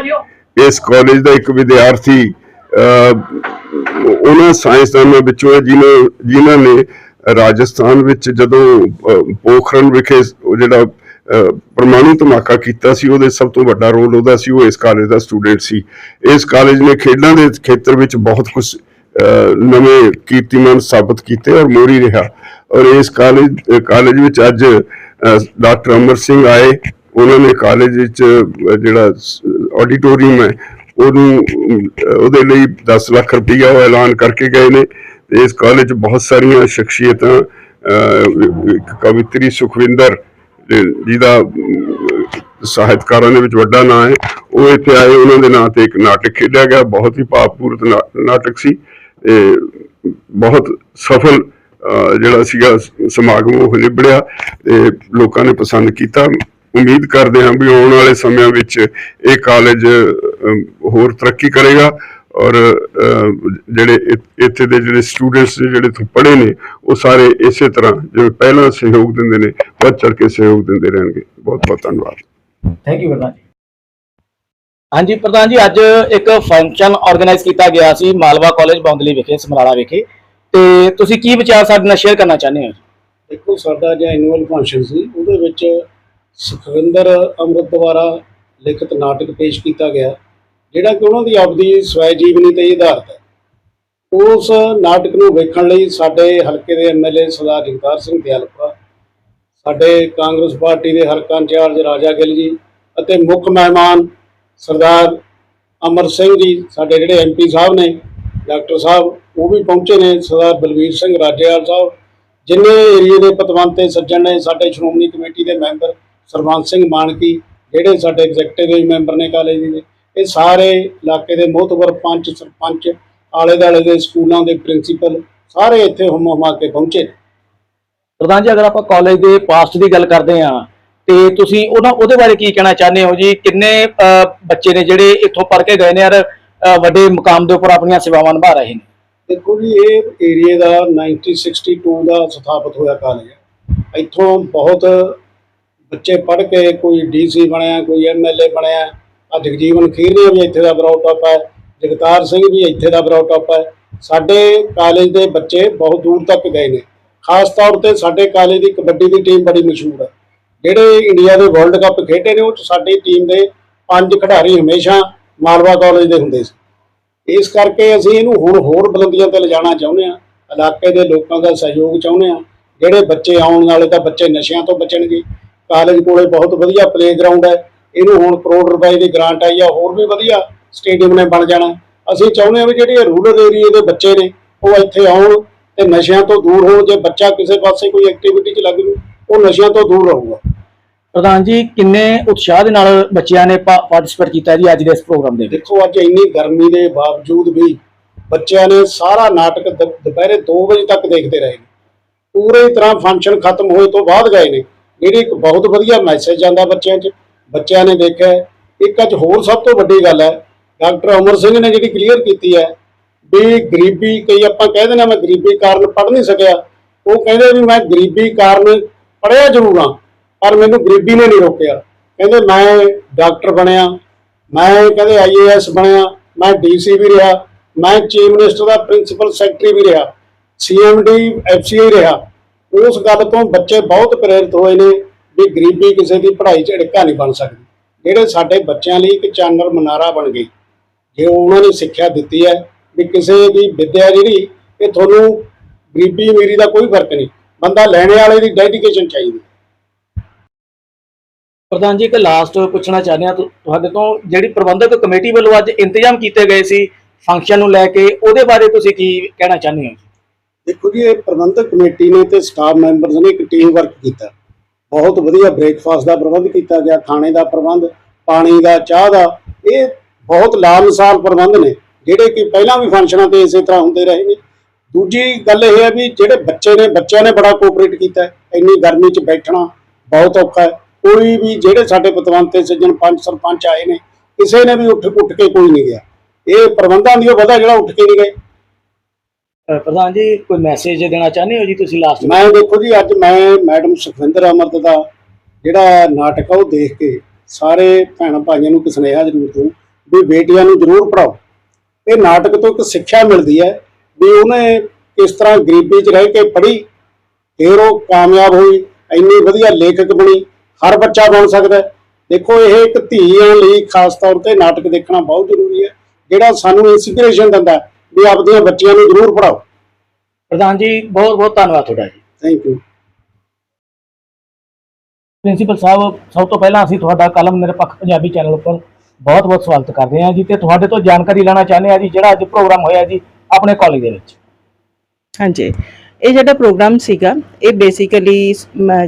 ਇਸ ਕਾਲਜ ਦਾ ਇੱਕ ਵਿਦਿਆਰਥੀ ਉਹਨਾਂ ਸਾਇੰਸਦਾਨਾਂ ਵਿੱਚੋਂ ਹੈ ਜਿਨ੍ਹਾਂ ਜਿਨ੍ਹਾਂ ਨੇ ਰਾਜਸਥਾਨ ਵਿੱਚ ਜਦੋਂ ਪੋਖਰਨ ਵਿਖੇ ਜਿਹੜਾ ਅਹ, ਪਰਮਾਣੂ ਧਮਾਕਾ ਕੀਤਾ ਸੀ ਉਹਦੇ ਸਭ ਤੋਂ ਵੱਡਾ ਰੋਲ ਉਹਦਾ ਸੀ ਉਹ ਇਸ ਕਾਲਜ ਦਾ ਸਟੂਡੈਂਟ ਸੀ। ਇਸ ਕਾਲਜ ਨੇ ਖੇਡਾਂ ਦੇ ਖੇਤਰ ਵਿੱਚ ਬਹੁਤ ਕੁਝ ਨਵੇਂ ਕੀਰਤੀਮਾਨ ਸਾਬਤ ਕੀਤੇ ਔਰ ਮੋਰੀ ਰਿਹਾ। ਔਰ ਇਸ ਕਾਲਜ ਕਾਲਜ ਵਿੱਚ ਅੱਜ ਡਾਕਟਰ ਅਮਰ ਸਿੰਘ ਆਏ। ਉਹਨਾਂ ਨੇ ਕਾਲਜ ਵਿੱਚ ਜਿਹੜਾ ਆਡੀਟੋਰੀਅਮ ਹੈ ਉਹਨੂੰ, ਉਹਦੇ ਲਈ 10 ਲੱਖ ਰੁਪਈਆ ਉਹ ਐਲਾਨ ਕਰਕੇ ਗਏ ਨੇ। ਤੇ ਇਸ ਕਾਲਜ ਬਹੁਤ ਸਾਰੀਆਂ ਸ਼ਖਸੀਅਤਾਂ ਕਵਿਤਰੀ ਸੁਖਵਿੰਦਰ, ਜਿਹਦਾ ਸਾਹਿਤਕਾਰਾਂ ਦੇ ਵਿੱਚ ਵੱਡਾ ਨਾਂ ਹੈ। ਉਹ ਇੱਥੇ ਆਏ, ਉਹਨਾਂ ਦੇ ਨਾਂ ਤੇ ਇੱਕ ਨਾਟਕ ਖੇਡਿਆ ਗਿਆ। ਬਹੁਤ ਹੀ ਭਾਵਪੂਰਤ ਨਾਟਕ ਸੀ। ਤੇ ਬਹੁਤ ਸਫਲ ਜਿਹੜਾ ਸੀਗਾ ਸਮਾਗਮ ਉਹ ਨਿਬੜਿਆ। ਤੇ ਲੋਕਾਂ ਨੇ ਪਸੰਦ ਕੀਤਾ। ਉਮੀਦ ਕਰਦੇ ਹਾਂ ਵੀ ਆਉਣ ਵਾਲੇ ਸਮਿਆਂ ਵਿੱਚ ਇਹ ਕਾਲਜ ਹੋਰ ਤਰੱਕੀ ਕਰੇਗਾ ਔਰ ਜਿਹੜੇ ਇੱਥੇ ਦੇ ਜਿਹੜੇ ਸਟੂਡੈਂਟਸ ਜਿਹੜੇ ਇੱਥੋਂ ਪੜ੍ਹੇ ਨੇ ਉਹ ਸਾਰੇ ਇਸੇ ਤਰ੍ਹਾਂ ਜਿਵੇਂ ਪਹਿਲਾਂ ਸਹਿਯੋਗ ਦਿੰਦੇ ਨੇ ਵੱਧ ਚੜ ਕੇ ਸਹਿਯੋਗ ਦਿੰਦੇ ਰਹਿਣਗੇ। ਬਹੁਤ ਬਹੁਤ ਧੰਨਵਾਦ। ਥੈਂਕ ਯੂ ਪ੍ਰਧਾਨ ਜੀ। ਹਾਂਜੀ ਪ੍ਰਧਾਨ ਜੀ ਅੱਜ ਇੱਕ ਫੰਕਸ਼ਨ ਆਰਗੇਨਾਈਜ਼ ਕੀਤਾ ਗਿਆ ਸੀ ਮਾਲਵਾ ਕਾਲਜ ਬੌਂਦਲੀ ਵਿਖੇ ਸਮਰਾਲਾ ਵਿਖੇ। ਤੇ ਤੁਸੀਂ ਕੀ ਵਿਚਾਰ ਸਾਡੇ ਨਾਲ ਸ਼ੇਅਰ ਕਰਨਾ ਚਾਹੁੰਦੇ ਹੋ ਦੇਖੋ ਸਾਡਾ ਜਿਹੜਾ ਐਨੂਅਲ ਫੰਕਸ਼ਨ ਸੀ ਉਹਦੇ ਵਿੱਚ ਸੁਖਵਿੰਦਰ ਅੰਮ੍ਰਿਤ ਦੁਆਰਾ ਲਿਖਤ ਨਾਟਕ ਪੇਸ਼ ਕੀਤਾ ਗਿਆ, ਜਿਹੜਾ ਕਿ ਉਹਨਾਂ ਦੀ ਆਪਦੀ ਸਵੈ ਜੀਵਨੀ ਤੇ ਹੀ ਆਧਾਰਿਤ ਹੈ। ਉਸ ਨਾਟਕ ਨੂੰ ਵੇਖਣ ਲਈ ਸਾਡੇ ਹਲਕੇ ਦੇ ਐਮਐਲਏ ਸਰਦਾਰ ਜਗਤਾਰ ਸਿੰਘ ਦਿਆਲਪੁਰਾ, ਸਾਡੇ ਕਾਂਗਰਸ ਪਾਰਟੀ ਦੇ ਹਲਕਾ ਇੰਚਾਰਜ ਰਾਜਾ ਗਿੱਲ ਜੀ ਅਤੇ ਮੁੱਖ ਮਹਿਮਾਨ ਸਰਦਾਰ ਅਮਰ ਸਿੰਘ ਜੀ, ਸਾਡੇ ਜਿਹੜੇ ਐਮਪੀ ਸਾਹਿਬ ਨੇ, ਡਾਕਟਰ ਸਾਹਿਬ, ਉਹ ਵੀ ਪਹੁੰਚੇ ਨੇ, ਸਰਦਾਰ ਬਲਵੀਰ ਸਿੰਘ ਰਾਜੇਵਾਲ ਸਾਹਿਬ, ਜਿੰਨੇ ਏਰੀਏ ਦੇ ਪਤਵੰਤੇ ਸੱਜਣ ਨੇ, ਸਾਡੇ ਸ਼੍ਰੋਮਣੀ ਕਮੇਟੀ ਦੇ ਮੈਂਬਰ ਸਰਬੰਸ ਸਿੰਘ ਮਾਨਕੀ ਜਿਹੜੇ ਸਾਡੇ ਐਗਜ਼ੈਕਟਿਵ ਮੈਂਬਰ ਨੇ ਕਾਲਜ ਦੇ ਇਹ ਸਾਰੇ ਇਲਾਕੇ ਦੇ ਮੋਹਤਵਰ ਪੰਚ ਸਰਪੰਚ ਆਲੇ ਦੁਆਲੇ ਦੇ ਸਕੂਲਾਂ ਦੇ ਪ੍ਰਿੰਸੀਪਲ ਸਾਰੇ ਇੱਥੇ ਹੁਮ ਹੁਮਾ ਕੇ ਪਹੁੰਚੇ ਪ੍ਰਧਾਨ ਜੀ ਅਗਰ ਆਪਾਂ ਕਾਲਜ ਦੇ ਪਾਸਟ ਦੀ ਗੱਲ ਕਰਦੇ ਹਾਂ ਤੇ ਤੁਸੀਂ ਉਹਨਾਂ ਉਹਦੇ ਬਾਰੇ ਕੀ ਕਹਿਣਾ ਚਾਹੁੰਦੇ ਹੋ ਜੀ? ਕਿੰਨੇ ਬੱਚੇ ਨੇ ਜਿਹੜੇ ਇੱਥੋਂ ਪੜ੍ਹ ਕੇ ਗਏ ਨੇ ਔਰ ਅਹ, ਵੱਡੇ ਮੁਕਾਮ ਦੇ ਉੱਪਰ ਆਪਣੀਆਂ ਸੇਵਾਵਾਂ ਨਿਭਾ ਰਹੇ ਨੇ? ਦੇਖੋ ਜੀ ਇਹ ਏਰੀਏ ਦਾ 1962 ਦਾ ਸਥਾਪਿਤ ਹੋਇਆ ਕਾਲਜ ਹੈ। ਇੱਥੋਂ ਬਹੁਤ ਬੱਚੇ ਪੜ੍ਹ ਕੇ ਕੋਈ ਡੀਸੀ ਬਣਿਆ, ਕੋਈ ਐਮਐਲਏ ਬਣਿਆ ਆ ਜਗਜੀਵਨ ਖੀਰਨੀਆ ਵੀ ਇੱਥੇ ਦਾ ਬਰੌਟਅਪ ਹੈ, ਜਗਤਾਰ ਸਿੰਘ ਵੀ ਇੱਥੇ ਦਾ ਬਰੌਟਅਪ ਹੈ। ਸਾਡੇ ਕਾਲਜ ਦੇ ਬੱਚੇ ਬਹੁਤ ਦੂਰ ਤੱਕ ਗਏ ਨੇ। ਖਾਸ ਤੌਰ ਤੇ ਸਾਡੇ ਕਾਲਜ ਦੀ ਕਬੱਡੀ ਦੀ ਟੀਮ ਬੜੀ ਮਸ਼ਹੂਰ ਹੈ। ਜਿਹੜੇ ਇੰਡੀਆ ਦੇ ਵਰਲਡ ਕੱਪ ਖੇਡੇ ਨੇ, ਉਹ 'ਚ ਸਾਡੀ ਟੀਮ ਦੇ ਪੰਜ ਖਿਡਾਰੀ ਹਮੇਸ਼ਾ ਮਾਲਵਾ ਕਾਲਜ ਦੇ ਹੁੰਦੇ ਸੀ। ਇਸ ਕਰਕੇ ਅਸੀਂ ਇਹਨੂੰ ਹੁਣ ਹੋਰ ਬੁਲੰਦੀਆਂ ਤੇ ਲਿਜਾਣਾ ਚਾਹੁੰਦੇ ਹਾਂ। ਇਲਾਕੇ ਦੇ ਲੋਕਾਂ ਦਾ ਸਹਿਯੋਗ ਚਾਹੁੰਦੇ ਹਾਂ। ਜਿਹੜੇ ਬੱਚੇ ਆਉਣ ਵਾਲੇ ਤਾਂ ਬੱਚੇ ਨਸ਼ਿਆਂ ਤੋਂ ਬਚਣਗੇ। ਕਾਲਜ ਕੋਲੇ ਬਹੁਤ ਵਧੀਆ ਪਲੇਗਰਾਉਂਡ ਹੈ। ਇਹਨੂੰ ਹੁਣ ਕਰੋੜ ਰੁਪਏ ਦੀ ਗ੍ਰਾਂਟ ਆਈ ਆ ਹੋਰ ਵੀ ਵਧੀਆ ਸਟੇਡੀਅਮ ਨੇ ਬਣ ਜਾਣਾ। ਅਸੀਂ ਚਾਹੁੰਦੇ ਹਾਂ ਵੀ ਜਿਹੜੇ ਰੂਰਲ ਏਰੀਏ ਦੇ ਬੱਚੇ ਨੇ ਉਹ ਇੱਥੇ ਆਉਣ ਤੇ ਨਸ਼ਿਆਂ ਤੋਂ ਦੂਰ ਹੋਣ ਜੇ ਬੱਚਾ ਕਿਸੇ ਪਾਸੇ ਕੋਈ ਐਕਟੀਵਿਟੀ 'ਚ ਲੱਗ ਜੂ ਉਹ ਨਸ਼ਿਆਂ ਤੋਂ ਦੂਰ ਰਹੂਗਾ। ਪ੍ਰਧਾਨ ਜੀ ਕਿੰਨੇ ਉਤਸ਼ਾਹ ਦੇ ਨਾਲ ਬੱਚਿਆਂ ਨੇ ਪਾਰਟਿਸਿਪੇਟ ਕੀਤਾ ਜੀ ਅੱਜ ਦੇ ਇਸ ਪ੍ਰੋਗਰਾਮ ਦੇ ਦੇਖੋ ਅੱਜ ਇੰਨੀ ਗਰਮੀ ਦੇ ਬਾਵਜੂਦ ਵੀ ਬੱਚਿਆਂ ਨੇ ਸਾਰਾ ਨਾਟਕ ਦੁਪਹਿਰੇ 2 ਵਜੇ ਤੱਕ ਦੇਖਦੇ ਰਹੇ ਪੂਰੀ ਤਰ੍ਹਾਂ ਫੰਕਸ਼ਨ ਖਤਮ ਹੋਏ ਤੋਂ ਬਾਅਦ ਗਏ ਨੇ। ਜਿਹੜੀ ਇੱਕ ਬਹੁਤ ਵਧੀਆ ਮੈਸੇਜ ਜਾਂਦਾ ਬੱਚਿਆਂ 'ਚ, ਬੱਚਿਆਂ ਨੇ ਦੇਖਿਆ ਇੱਕ ਅੱਜ ਹੋਰ ਸਭ ਤੋਂ ਵੱਡੀ ਗੱਲ ਹੈ, ਡਾਕਟਰ ਅਮਰ ਸਿੰਘ ਨੇ ਜਿਹੜੀ ਕਲੀਅਰ ਕੀਤੀ ਹੈ ਵੀ ਗਰੀਬੀ, ਕਈ ਆਪਾਂ ਕਹਿ ਦਿੰਦੇ ਹਾਂ ਮੈਂ ਗਰੀਬੀ ਕਾਰਨ ਪੜ੍ਹ ਨਹੀਂ ਸਕਿਆ, ਉਹ ਕਹਿੰਦੇ ਵੀ ਮੈਂ ਗਰੀਬੀ ਕਾਰਨ ਪੜ੍ਹਿਆ ਜ਼ਰੂਰ ਹਾਂ, ਪਰ ਮੈਨੂੰ ਗਰੀਬੀ ਨੇ ਨਹੀਂ ਰੋਕਿਆ। ਕਹਿੰਦੇ ਮੈਂ ਡਾਕਟਰ ਬਣਿਆ, ਮੈਂ ਕਹਿੰਦੇ ਆਈਏਐਸ ਬਣਿਆ, ਮੈਂ ਡੀਸੀ ਵੀ ਰਿਹਾ, ਮੈਂ ਚੀਫ ਮਿਨਿਸਟਰ ਦਾ ਪ੍ਰਿੰਸੀਪਲ ਸੈਕਟਰੀ ਵੀ ਰਿਹਾ ਸੀਐਮਡੀ ਐਫਸੀਆਈ ਰਿਹਾ। ਉਸ ਗੱਲ ਤੋਂ ਬੱਚੇ ਬਹੁਤ ਪ੍ਰੇਰਿਤ ਹੋਏ ਨੇ ਵੀ ਗਰੀਬੀ ਕਿਸੇ ਦੀ ਪੜ੍ਹਾਈ 'ਚ ਢਿੱਕਾ ਨਹੀਂ ਬਣ ਸਕਦੀ। ਜਿਹੜੇ ਸਾਡੇ ਬੱਚਿਆਂ ਲਈ ਇੱਕ ਚਾਨਰ ਮਨਾਰਾ ਬਣ ਗਈ ਜੇ ਉਹਨਾਂ ਨੇ ਸਿੱਖਿਆ ਦਿੱਤੀ ਹੈ ਵੀ ਕਿਸੇ ਦੀ ਵਿੱਦਿਆ ਜਿਹੜੀ, ਇਹ ਤੁਹਾਨੂੰ ਗਰੀਬੀ ਅਮੀਰੀ ਦਾ ਕੋਈ ਫ਼ਰਕ ਨਹੀਂ। ਬੰਦਾ ਲੈਣੇ ਵਾਲੇ ਦੀ ਡੈਡੀਕੇਸ਼ਨ ਚਾਹੀਦੀ ਪ੍ਰਧਾਨ ਜੀ, ਇੱਕ ਲਾਸਟ ਪੁੱਛਣਾ ਚਾਹੁੰਦੇ ਹਾਂ ਤੁਹਾਡੇ ਤੋਂ ਜਿਹੜੀ ਪ੍ਰਬੰਧਕ ਕਮੇਟੀ ਵੱਲੋਂ ਅੱਜ ਇੰਤਜ਼ਾਮ ਕੀਤੇ ਗਏ ਸੀ ਫੰਕਸ਼ਨ ਨੂੰ ਲੈ ਕੇ, ਉਹਦੇ ਬਾਰੇ ਤੁਸੀਂ ਕੀ ਕਹਿਣਾ ਚਾਹੁੰਦੇ ਹੋ ਦੇਖੋ ਜੀ, ਇਹ ਪ੍ਰਬੰਧਕ ਕਮੇਟੀ ਨੇ ਤੇ ਸਟਾਫ ਮੈਂਬਰਸ ਨੇ ਇੱਕ ਟੀਮ ਵਰਕ ਕੀਤਾ। ਬਹੁਤ ਵਧੀਆ ਬ੍ਰੇਕਫਾਸਟ ਦਾ ਪ੍ਰਬੰਧ ਕੀਤਾ ਗਿਆ, ਖਾਣੇ ਦਾ ਪ੍ਰਬੰਧ, ਪਾਣੀ ਦਾ, ਚਾਹ ਦਾ। ਇਹ ਬਹੁਤ ਲਾਮਿਸਾਲ ਪ੍ਰਬੰਧ ਨੇ, ਜਿਹੜੇ ਕਿ ਪਹਿਲਾਂ ਵੀ ਫੰਕਸ਼ਨਾਂ ਤੇ ਇਸੇ ਤਰ੍ਹਾਂ ਹੁੰਦੇ ਰਹੇ ਨੇ। ਦੂਜੀ ਗੱਲ ਇਹ ਹੈ ਵੀ ਜਿਹੜੇ ਬੱਚੇ ਨੇ, ਬੱਚਿਆਂ ਨੇ ਬੜਾ ਕੋਆਪਰੇਟ ਕੀਤਾ ਇੰਨੀ ਗਰਮੀ 'ਚ ਬੈਠਣਾ ਬਹੁਤ ਔਖਾ ਹੈ। ਕੋਈ ਵੀ ਜਿਹੜੇ ਸਾਡੇ ਪਤਵੰਤੇ ਸੱਜਣ ਪੰਜ ਸਰਪੰਚ ਆਏ ਨੇ, ਕਿਸੇ ਨੇ ਵੀ ਉੱਠ ਉੱਠ ਕੇ ਕੋਈ ਨਹੀਂ ਗਿਆ। ਇਹ ਪ੍ਰਬੰਧਾਂ ਦੀ ਉਹ ਵਧਾ ਜਿਹੜਾ ਉੱਠ ਕੇ ਨਹੀਂ ਗਏ। ਪ੍ਰਧਾਨ ਜੀ ਕੋਈ ਮੈਸੇਜ ਦੇਣਾ ਚਾਹੁੰਦੇ ਹੋ ਜੀ ਤੁਸੀਂ ਲਾਸਟ ਮੈਂ ਦੇਖੋ ਜੀ ਅੱਜ ਮੈਂ ਮੈਡਮ ਸੁਖਵਿੰਦਰ ਅਮਰਤ ਦਾ ਜਿਹੜਾ ਨਾਟਕ ਆ ਉਹ ਦੇਖ ਕੇ ਸਾਰੇ ਭੈਣਾਂ ਭਾਈਆਂ ਨੂੰ ਇੱਕ ਸੁਨੇਹਾ ਜ਼ਰੂਰ ਦੂੰ ਵੀ ਬੇਟੀਆਂ ਨੂੰ ਜ਼ਰੂਰ ਪੜਾਓ ਇਹ ਨਾਟਕ ਤੋਂ ਇੱਕ ਸਿੱਖਿਆ ਮਿਲਦੀ ਹੈ ਵੀ ਉਹਨੇ ਕਿਸ ਤਰ੍ਹਾਂ ਗਰੀਬੀ 'ਚ ਰਹਿ ਕੇ ਪੜ੍ਹੀ ਫਿਰ ਉਹ ਕਾਮਯਾਬ ਹੋਈ ਇੰਨੀ ਵਧੀਆ ਲੇਖਕ ਬਣੀ ਹਰ ਬੱਚਾ ਬਣ ਸਕਦਾ। ਦੇਖੋ ਇਹ ਇੱਕ ਧੀਆਂ ਲਈ ਖਾਸ ਤੌਰ ਤੇ ਨਾਟਕ ਦੇਖਣਾ ਬਹੁਤ ਜ਼ਰੂਰੀ ਹੈ ਜਿਹੜਾ ਸਾਨੂੰ ਇਨਸਪੀਰੇਸ਼ਨ ਦਿੰਦਾ ਵੀ ਆਪਦੀਆਂ ਬੱਚੀਆਂ ਨੂੰ ਜ਼ਰੂਰ ਪੜਾਓ ਪ੍ਰਧਾਨ ਜੀ ਬਹੁਤ ਬਹੁਤ ਧੰਨਵਾਦ ਤੁਹਾਡਾ ਜੀ। ਥੈਂਕ ਯੂ ਪ੍ਰਿੰਸੀਪਲ ਸਾਹਿਬ ਸਭ ਤੋਂ ਪਹਿਲਾਂ ਅਸੀਂ ਤੁਹਾਡਾ ਕਲਮ ਨਿਰਪੱਖ ਪੰਜਾਬੀ ਚੈਨਲ ਉੱਪਰ ਬਹੁਤ ਬਹੁਤ ਸਵਾਗਤ ਕਰਦੇ ਹਾਂ ਜੀ ਤੇ ਤੁਹਾਡੇ ਤੋਂ ਜਾਣਕਾਰੀ ਲੈਣਾ ਚਾਹੁੰਦੇ ਹਾਂ ਜੀ ਜਿਹੜਾ ਅੱਜ ਪ੍ਰੋਗਰਾਮ ਹੋਇਆ ਜੀ ਆਪਣੇ ਕਾਲਜ ਦੇ ਵਿੱਚ। ਹਾਂਜੀ ਇਹ ਜਿਹੜਾ ਪ੍ਰੋਗਰਾਮ ਸੀਗਾ ਇਹ ਬੇਸਿਕਲੀ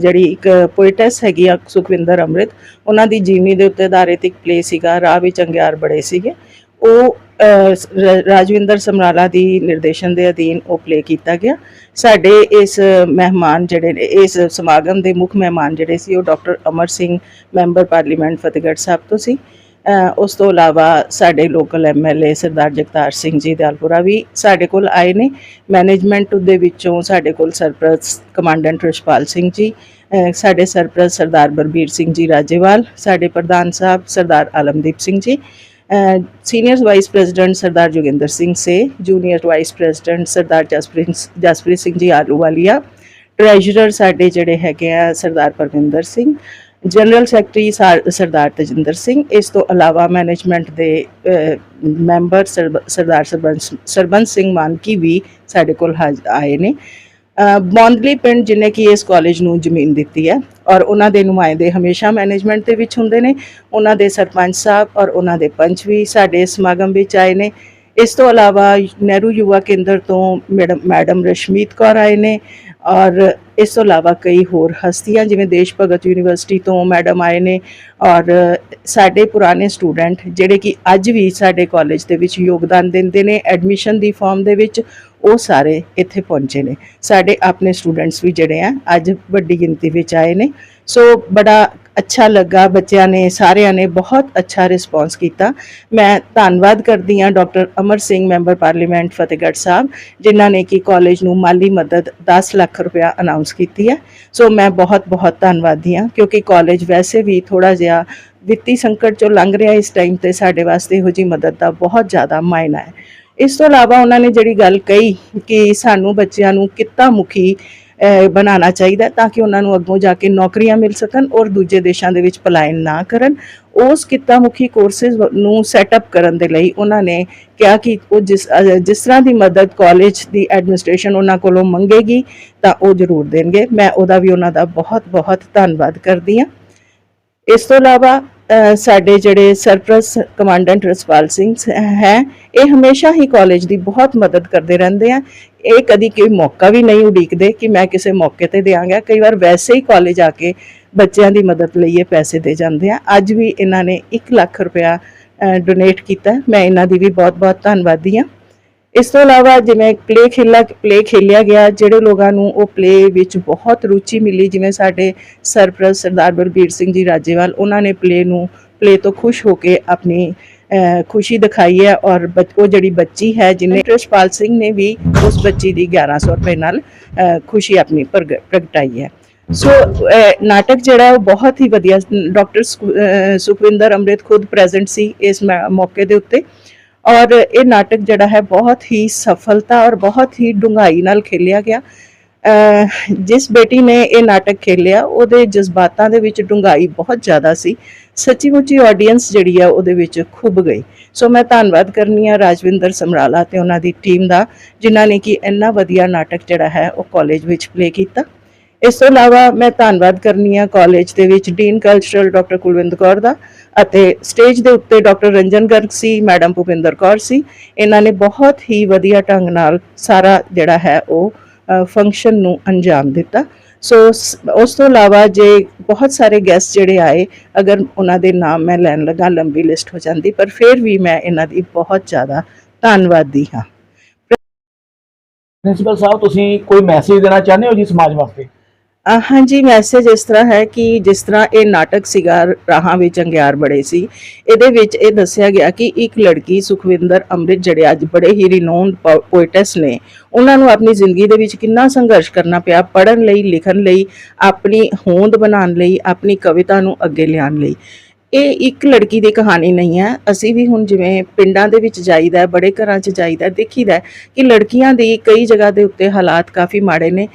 ਜਿਹੜੀ ਇੱਕ ਪੋਇਟਸ ਹੈਗੀ ਆ ਸੁਖਵਿੰਦਰ ਅੰਮ੍ਰਿਤ ਉਹਨਾਂ ਦੀ ਜੀਵਨੀ ਦੇ ਉੱਤੇ ਆਧਾਰਿਤ ਇੱਕ ਪਲੇ ਸੀਗਾ ਰਾਹ ਵਿੱਚ ਅੰਗਿਆਰ ਬੜੇ ਸੀਗੇ। ਉਹ ਰਾਜਵਿੰਦਰ ਸਮਰਾਲਾ ਦੀ ਨਿਰਦੇਸ਼ਨ ਦੇ ਅਧੀਨ ਉਹ ਪਲੇ ਕੀਤਾ ਗਿਆ। ਸਾਡੇ ਇਸ ਮਹਿਮਾਨ ਜਿਹੜੇ ਨੇ, ਇਸ ਸਮਾਗਮ ਦੇ ਮੁੱਖ ਮਹਿਮਾਨ ਜਿਹੜੇ ਸੀ, ਉਹ doctor Amar Singh, member parliament Fatehgarh Sahib ਤੋਂ ਸੀ। ਉਸ ਤੋਂ ਇਲਾਵਾ ਸਾਡੇ ਲੋਕਲ ਐਮਐਲਏ ਸਰਦਾਰ ਜਗਤਾਰ ਸਿੰਘ ਜੀ ਦਿਆਲਪੁਰਾ ਵੀ ਸਾਡੇ ਕੋਲ ਆਏ ਨੇ। ਮੈਨੇਜਮੈਂਟ ਦੇ ਵਿੱਚੋਂ ਸਾਡੇ ਕੋਲ ਸਰਪ੍ਰਸਤ ਕਮਾਂਡੈਂਟ ਰਿਸ਼ਪਾਲ ਸਿੰਘ ਜੀ ਸਾਡੇ ਸਰਪ੍ਰਸਤ ਸਰਦਾਰ ਬਰਬੀਰ ਸਿੰਘ ਜੀ ਰਾਜੇਵਾਲ, ਸਾਡੇ ਪ੍ਰਧਾਨ ਸਾਹਿਬ Sardar Alamdeep Singh ji senior vice president Sardar Joginder Singh ਸੇ junior vice president Sardar Jaspreet Jaspreet Singh ji Ahluwalia treasurer ਸਾਡੇ ਜਿਹੜੇ ਹੈਗੇ ਆ ਸਰਦਾਰ ਪਰਵਿੰਦਰ ਸਿੰਘ ਜਨਰਲ ਸੈਕਟਰੀ ਸਰ- ਸਰਦਾਰ ਤਜਿੰਦਰ ਸਿੰਘ, ਇਸ ਤੋਂ ਇਲਾਵਾ ਮੈਨੇਜਮੈਂਟ ਦੇ ਮੈਂਬਰ ਸਰਬ- ਸਰਦਾਰ ਸਰਬੰਸ ਸਰਬੰਸ ਸਿੰਘ ਮਾਨਕੀ ਵੀ ਸਾਡੇ ਕੋਲ ਹਾਜ਼- ਆਏ ਨੇ। ਬੌਂਦਲੀ ਪਿੰਡ ਜਿਨੇ ਕਿ ਇਸ ਕਾਲਜ ਨੂੰ ਜ਼ਮੀਨ ਦਿੱਤੀ ਹੈ ਔਰ ਉਹਨਾਂ ਦੇ ਨੁਮਾਇੰਦੇ ਹਮੇਸ਼ਾ ਮੈਨੇਜਮੈਂਟ ਦੇ ਵਿੱਚ ਹੁੰਦੇ ਨੇ, ਉਹਨਾਂ ਦੇ ਸਰਪੰਚ ਸਾਹਿਬ ਔਰ ਉਹਨਾਂ ਦੇ ਪੰਚ ਵੀ ਸਾਡੇ ਸਮਾਗਮ ਵਿੱਚ ਆਏ ਨੇ। ਇਸ ਤੋਂ ਇਲਾਵਾ ਨਹਿਰੂ ਯੁਵਾ ਕੇਂਦਰ ਤੋਂ ਮੈਡਮ ਮੈਡਮ ਰਸ਼ਮੀਤ ਕੌਰ ਆਏ ਨੇ ਔਰ ਇਸ ਤੋਂ ਇਲਾਵਾ ਕਈ ਹੋਰ ਹਸਤੀਆਂ, ਜਿਵੇਂ ਦੇਸ਼ ਭਗਤ ਯੂਨੀਵਰਸਿਟੀ ਤੋਂ ਮੈਡਮ ਆਏ ਨੇ ਔਰ ਸਾਡੇ ਪੁਰਾਣੇ ਸਟੂਡੈਂਟ ਜਿਹੜੇ ਕਿ ਅੱਜ ਵੀ ਸਾਡੇ ਕਾਲਜ ਦੇ ਵਿੱਚ ਯੋਗਦਾਨ ਦਿੰਦੇ ਨੇ, ਐਡਮਿਸ਼ਨ ਦੀ ਫਾਰਮ ਦੇ ਵਿੱਚ ਉਹ ਸਾਰੇ ਇੱਥੇ ਪਹੁੰਚੇ ਨੇ। ਸਾਡੇ ਆਪਣੇ ਸਟੂਡੈਂਟਸ ਵੀ ਜਿਹੜੇ ਆ, ਅੱਜ ਵੱਡੀ ਗਿਣਤੀ ਵਿੱਚ ਆਏ ਨੇ। ਸੋ ਬੜਾ ਅੱਛਾ ਲੱਗਾ, ਬੱਚਿਆਂ ਨੇ, ਸਾਰਿਆਂ ਨੇ ਬਹੁਤ ਅੱਛਾ ਰਿਸਪੌਂਸ ਕੀਤਾ। ਮੈਂ ਧੰਨਵਾਦ ਕਰਦੀ ਹਾਂ doctor Amar Singh, member parliament, Fatehgarh Sahib, ਜਿਨ੍ਹਾਂ ਨੇ ਕਿ ਕਾਲਜ ਨੂੰ ਮਾਲੀ ਮਦਦ 10 ਲੱਖ ਰੁਪਇਆ ਅਨਾਉਂਸ ਕੀਤੀ ਹੈ। ਸੋ ਮੈਂ ਬਹੁਤ ਬਹੁਤ ਧੰਨਵਾਦੀ ਹਾਂ, ਕਿਉਂਕਿ ਕਾਲਜ ਵੈਸੇ ਵੀ ਥੋੜਾ ਜਿਹਾ ਵਿੱਤੀ ਸੰਕਟ ਚੋਂ ਲੰਘ ਰਿਹਾ ਇਸ ਟਾਈਮ ਤੇ ਸਾਡੇ ਵਾਸਤੇ ਇਹੋ ਜੀ ਮਦਦ ਦਾ ਬਹੁਤ ਜ਼ਿਆਦਾ ਮਾਇਨਾ ਹੈ। ਇਸ ਤੋਂ ਇਲਾਵਾ ਉਹਨਾਂ ਨੇ ਜਿਹੜੀ ਗੱਲ ਕਹੀ ਕਿ ਸਾਨੂੰ ਬੱਚਿਆਂ ਨੂੰ ਕਿੱਤਾ ਮੁਖੀ ਬਣਾਉਣਾ ਚਾਹੀਦਾ ਤਾਂ ਕਿ ਉਹਨਾਂ ਨੂੰ ਅੱਗੋਂ ਜਾ ਕੇ ਨੌਕਰੀਆਂ ਮਿਲ ਸਕਣ ਔਰ ਦੂਜੇ ਦੇਸ਼ਾਂ ਦੇ ਵਿੱਚ ਪਲਾਇਨ ਨਾ ਕਰਨ। ਉਸ ਕਿੱਤਾ ਮੁਖੀ ਕੋਰਸਸ ਨੂੰ ਸੈਟਅਪ ਕਰਨ ਦੇ ਲਈ ਉਹਨਾਂ ਨੇ ਕਿਹਾ ਕਿ ਉਹ ਜਿਸ ਜਿਸ ਤਰ੍ਹਾਂ ਦੀ ਮਦਦ ਕਾਲਜ ਦੀ ਐਡਮਿਨਿਸਟ੍ਰੇਸ਼ਨ ਉਹਨਾਂ ਕੋਲੋਂ ਮੰਗੇਗੀ, ਤਾਂ ਉਹ ਜ਼ਰੂਰ ਦੇਣਗੇ। ਮੈਂ ਉਹਦਾ ਵੀ ਉਹਨਾਂ ਦਾ ਬਹੁਤ ਬਹੁਤ ਧੰਨਵਾਦ ਕਰਦੀ ਹਾਂ। ਇਸ ਤੋਂ ਇਲਾਵਾ ਸਾਡੇ ਜਿਹੜੇ ਸਰਪ੍ਰਸ ਕਮਾਂਡੈਂਟ ਰਸਪਾਲ ਸਿੰਘ ਹੈ, ਇਹ ਹਮੇਸ਼ਾ ਹੀ ਕਾਲਜ ਦੀ ਬਹੁਤ ਮਦਦ ਕਰਦੇ ਰਹਿੰਦੇ ਆ। ਇਹ ਕਦੀ ਕੋਈ ਮੌਕਾ ਵੀ ਨਹੀਂ ਉਡੀਕਦੇ ਕਿ ਮੈਂ ਕਿਸੇ ਮੌਕੇ ਤੇ ਦਿਆਂਗਾ। ਕਈ ਵਾਰ ਵੈਸੇ ਹੀ ਕਾਲਜ ਆ ਕੇ ਬੱਚਿਆਂ ਦੀ ਮਦਦ ਲਈ ਇਹ ਪੈਸੇ ਦੇ ਜਾਂਦੇ ਆ। ਅੱਜ ਵੀ ਇਹਨਾਂ ਨੇ 1 ਲੱਖ ਰੁਪਇਆ ਡੋਨੇਟ ਕੀਤਾ। ਮੈਂ ਇਹਨਾਂ ਦੀ ਵੀ ਬਹੁਤ-ਬਹੁਤ ਧੰਨਵਾਦੀ ਹਾਂ। ਇਸ ਤੋਂ ਇਲਾਵਾ ਜਿਵੇਂ ਪਲੇ ਖੇਲਾ ਪਲੇ ਖੇਲਿਆ ਗਿਆ, ਜਿਹੜੇ ਲੋਕਾਂ ਨੂੰ ਉਹ ਪਲੇ ਵਿੱਚ ਬਹੁਤ ਰੁਚੀ ਮਿਲੀ, ਜਿਵੇਂ ਸਾਡੇ ਸਰਪ੍ਰਸਤ ਸਰਦਾਰ ਬਲਬੀਰ ਸਿੰਘ ਜੀ ਰਾਜੇਵਾਲ, ਉਹਨਾਂ ਨੇ ਪਲੇ ਨੂੰ ਪਲੇ ਤੋਂ ਖੁਸ਼ ਹੋ ਕੇ ਆਪਣੀ ਖੁਸ਼ੀ ਦਿਖਾਈ ਹੈ ਔਰ ਬੱਚ- ਉਹ ਜਿਹੜੀ ਬੱਚੀ ਹੈ ਜਿਹਨੇ ਰਸ਼ਪਾਲ ਸਿੰਘ ਨੇ ਵੀ ਉਸ ਬੱਚੀ ਦੀ 1100 ਰੁਪਏ ਨਾਲ ਅਹ, ਖੁਸ਼ੀ ਆਪਣੀ ਪ੍ਰਗ- ਪ੍ਰਗਟਾਈ ਹੈ ਸੋ ਅਹ, ਨਾਟਕ ਜਿਹੜਾ ਹੈ ਉਹ ਬਹੁਤ ਹੀ ਵਧੀਆ ਡਾਕਟਰ ਸੁਖਵਿੰਦਰ ਅੰਮ੍ਰਿਤ ਖੁਦ ਪ੍ਰੈਜ਼ੈਂਟ ਸੀ ਇਸ ਮ- ਮੌਕੇ ਦੇ ਉੱਤੇ ਔਰ ਇਹ ਨਾਟਕ ਜਿਹੜਾ ਹੈ ਬਹੁਤ ਹੀ ਸਫਲਤਾ ਔਰ ਬਹੁਤ ਹੀ ਡੂੰਘਾਈ ਨਾਲ ਖੇਲਿਆ ਗਿਆ ਅਹ ਜਿਸ ਬੇਟੀ ਨੇ ਇਹ ਨਾਟਕ ਖੇਲਿਆ, ਉਹਦੇ ਜਜ਼ਬਾਤਾਂ ਦੇ ਵਿੱਚ ਡੂੰਘਾਈ ਬਹੁਤ ਜ਼ਿਆਦਾ ਸੀ। ਸੱਚੀ ਮੁੱਚੀ ਆਡੀਅנס ਜਿਹੜੀ ਆ, ਉਹਦੇ ਵਿੱਚ ਖੁੱਭ ਗਈ। ਸੋ ਮੈਂ ਧੰਨਵਾਦ ਕਰਨੀ ਆ ਰਾਜਵਿੰਦਰ ਸਮਰਾਲਾ ਤੇ ਉਹਨਾਂ ਦੀ ਟੀਮ ਦਾ, ਜਿਨ੍ਹਾਂ ਨੇ ਕਿ ਇੰਨਾ ਵਧੀਆ ਨਾਟਕ ਜਿਹੜਾ ਹੈ, ਉਹ ਕਾਲਜ ਵਿੱਚ ਪਲੇ ਕੀਤਾ। ਇਸ ਤੋਂ ਇਲਾਵਾ ਮੈਂ ਧੰਨਵਾਦ ਕਰਨੀ ਆ ਕਾਲਜ ਦੇ ਵਿੱਚ dean cultural doctor Kulwinder Kaur ਦਾ ਅਤੇ ਸਟੇਜ ਦੇ ਉੱਤੇ ਡਾਕਟਰ ਰੰਜਨ ਗਰਗ ਸੀ, ਮੈਡਮ ਭੁਪਿੰਦਰ ਕੌਰ ਸੀ। ਇਹਨਾਂ ਨੇ ਬਹੁਤ ਹੀ ਵਧੀਆ ਢੰਗ ਨਾਲ ਸਾਰਾ ਜਿਹੜਾ ਹੈ, ਉਹ ਫੰਕਸ਼ਨ ਨੂੰ ਅੰਜਾਮ ਦਿੱਤਾ। ਸੋ, ਉਸ ਤੋਂ ਇਲਾਵਾ ਜੇ ਬਹੁਤ ਸਾਰੇ ਗੈਸਟ ਜਿਹੜੇ ਆਏ, ਅਗਰ ਉਹਨਾਂ ਦੇ ਨਾਮ ਮੈਂ ਲੈਣ ਲੱਗਾ, ਲੰਬੀ ਲਿਸਟ ਹੋ ਜਾਂਦੀ, ਪਰ ਫਿਰ ਵੀ ਮੈਂ ਇਹਨਾਂ ਦੀ ਬਹੁਤ ਜ਼ਿਆਦਾ ਧੰਨਵਾਦੀ ਹਾਂ। ਪ੍ਰਿੰਸੀਪਲ ਸਾਹਿਬ, ਤੁਸੀਂ ਕੋਈ ਮੈਸੇਜ ਦੇਣਾ ਚਾਹੁੰਦੇ ਹੋ ਜੀ ਸਮਾਜ ਵਾਸਤੇ? ਹਾਂਜੀ ਮੈਸੇਜ ਇਸ ਤਰ੍ਹਾਂ ਹੈ ਕਿ ਜਿਸ ਤਰ੍ਹਾਂ ਇਹ ਨਾਟਕ ਸੀਗਾ, ਰਾਹਾਂ ਵਿੱਚ ਅੰਗਿਆਰ ਬੜੇ ਸੀ, ਇਹਦੇ ਵਿੱਚ ਇਹ ਦੱਸਿਆ ਗਿਆ ਕਿ ਇੱਕ ਲੜਕੀ ਸੁਖਵਿੰਦਰ ਅੰਮ੍ਰਿਤ ਜਿਹੜੇ ਅੱਜ ਬੜੇ ਹੀ ਰਿਨੋਨਡ ਪੋਇਟਸ ਨੇ, ਉਹਨਾਂ ਨੂੰ ਆਪਣੀ ਜ਼ਿੰਦਗੀ ਦੇ ਵਿੱਚ ਕਿੰਨਾ ਸੰਘਰਸ਼ ਕਰਨਾ ਪਿਆ, ਪੜ੍ਹਨ ਲਈ, ਲਿਖਣ ਲਈ, ਆਪਣੀ ਹੋਂਦ ਬਣਾਉਣ ਲਈ, ਆਪਣੀ ਕਵਿਤਾ ਨੂੰ ਅੱਗੇ ਲਿਆਉਣ ਲਈ। ਇਹ ਇੱਕ ਲੜਕੀ ਦੀ ਕਹਾਣੀ ਨਹੀਂ ਹੈ, ਅਸੀਂ ਵੀ ਹੁਣ ਜਿਵੇਂ ਪਿੰਡਾਂ ਦੇ ਵਿੱਚ ਜਾਈਦਾ ਬੜੇ ਘਰਾਂ 'ਚ ਜਾਈਦਾ ਦੇਖੀਦਾ ਕਿ ਲੜਕੀਆਂ ਦੀ ਕਈ ਜਗ੍ਹਾ ਦੇ ਉੱਤੇ ਹਾਲਾਤ ਕਾਫੀ ਮਾੜੇ ਨੇ